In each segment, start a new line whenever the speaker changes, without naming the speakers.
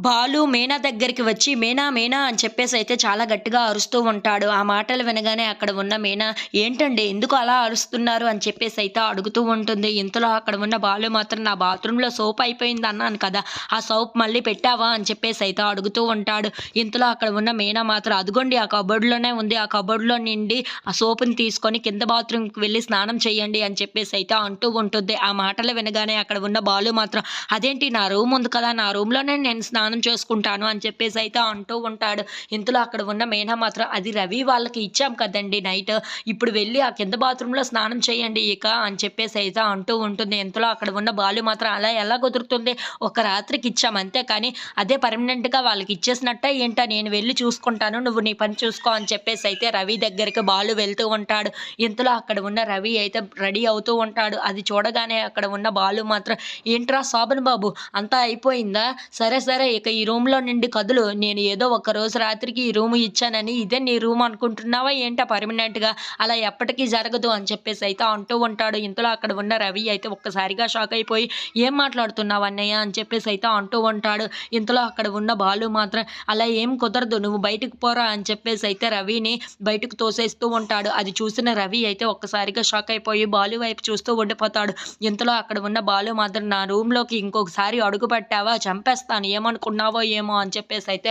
బాలు మీనా దగ్గరికి వచ్చి మేనా మేనా అని చెప్పేసి అయితే చాలా గట్టిగా అరుస్తూ ఉంటాడు. ఆ మాటలు వినగానే అక్కడ ఉన్న మేనా ఏంటండి ఎందుకు అలా అరుస్తున్నారు? అని చెప్పేసి అయితే అడుగుతూ ఉంటుంది. ఇంతలో అక్కడ ఉన్న బాలు మాత్రం నా బాత్రూంలో సోప్ అయిపోయింది అన్నాను కదా ఆ సోప్ మళ్ళీ పెట్టావా? అని చెప్పేసి అయితే అడుగుతూ ఉంటాడు. ఇంతలో అక్కడ ఉన్న మేనా మాత్రం అదిగోండి ఆ కబోర్డ్లోనే ఉంది ఆ కబోర్డ్లో నిండి ఆ సోపుని తీసుకొని కింద బాత్రూమ్కి వెళ్ళి స్నానం చేయండి అని చెప్పేసి అయితే అంటూ ఉంటుంది. ఆ మాటలు వినగానే అక్కడ ఉన్న బాలు మాత్రం అదేంటి నా రూమ్ ఉంది కదా నా రూమ్లోనే నేను స్నానం చేసుకుంటాను అని చెప్పేసి అయితే అంటూ ఉంటాడు. ఇంతలో అక్కడ ఉన్న మేనా మాత్రం అది రవి వాళ్ళకి ఇచ్చాం కదండి నైట్. ఇప్పుడు వెళ్ళి ఆ కింద బాత్రూంలో స్నానం చేయండి ఇక అని చెప్పేసి అయితే అంటూ ఉంటుంది. ఇంతలో అక్కడ ఉన్న బాలు మాత్రం అలా ఎలా కుదురుతుంది? ఒక రాత్రికి ఇచ్చాం అంతే. కానీ అదే పర్మనెంట్గా వాళ్ళకి ఇచ్చేసినట్ట ఏంటో? నేను వెళ్ళి చూసుకుంటాను. నువ్వు నీ పని చూసుకో అని చెప్పేసి అయితే రవి దగ్గరికి బాలు వెళ్తూ ఉంటాడు. ఇంతలో అక్కడ ఉన్న రవి అయితే రెడీ అవుతూ ఉంటాడు. అది చూడగానే అక్కడ ఉన్న బాలు మాత్రం ఏంట్రా శోభన్ బాబు అంతా అయిపోయిందా? సరే సరే ఇక ఈ రూమ్లో నుండి కదులు. నేను ఏదో ఒక రోజు రాత్రికి ఈ రూమ్ ఇచ్చానని ఇదే నీ రూమ్ అనుకుంటున్నావా? ఏంటా పర్మనెంట్గా? అలా ఎప్పటికీ జరగదు అని చెప్పేసి అయితే అంటూ ఉంటాడు. ఇంతలో అక్కడ ఉన్న రవి అయితే ఒక్కసారిగా షాక్ అయిపోయి ఏం మాట్లాడుతున్నావు అన్నయ్య? అని చెప్పేసి అయితే అంటూ ఉంటాడు. ఇంతలో అక్కడ ఉన్న బాలు మాత్రం అలా ఏం కుదరదు నువ్వు బయటకు పోరా అని చెప్పేసి అయితే రవిని బయటకు తోసేస్తూ ఉంటాడు. అది చూసిన రవి అయితే ఒక్కసారిగా షాక్ అయిపోయి బాలు వైపు చూస్తూ ఉండిపోతాడు. ఇంతలో అక్కడ ఉన్న బాలు మాత్రం నా రూమ్లోకి ఇంకొకసారి అడుగు పెట్టావా? చంపేస్తాను. అనుకున్నావో ఏమో అని చెప్పేసి అయితే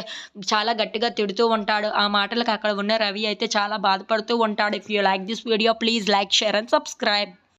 చాలా గట్టిగా తిడుతూ ఉంటాడు. ఆ మాటలకు అక్కడ ఉన్న రవి అయితే చాలా బాధపడుతూ ఉంటాడు. If you like this video please like share and subscribe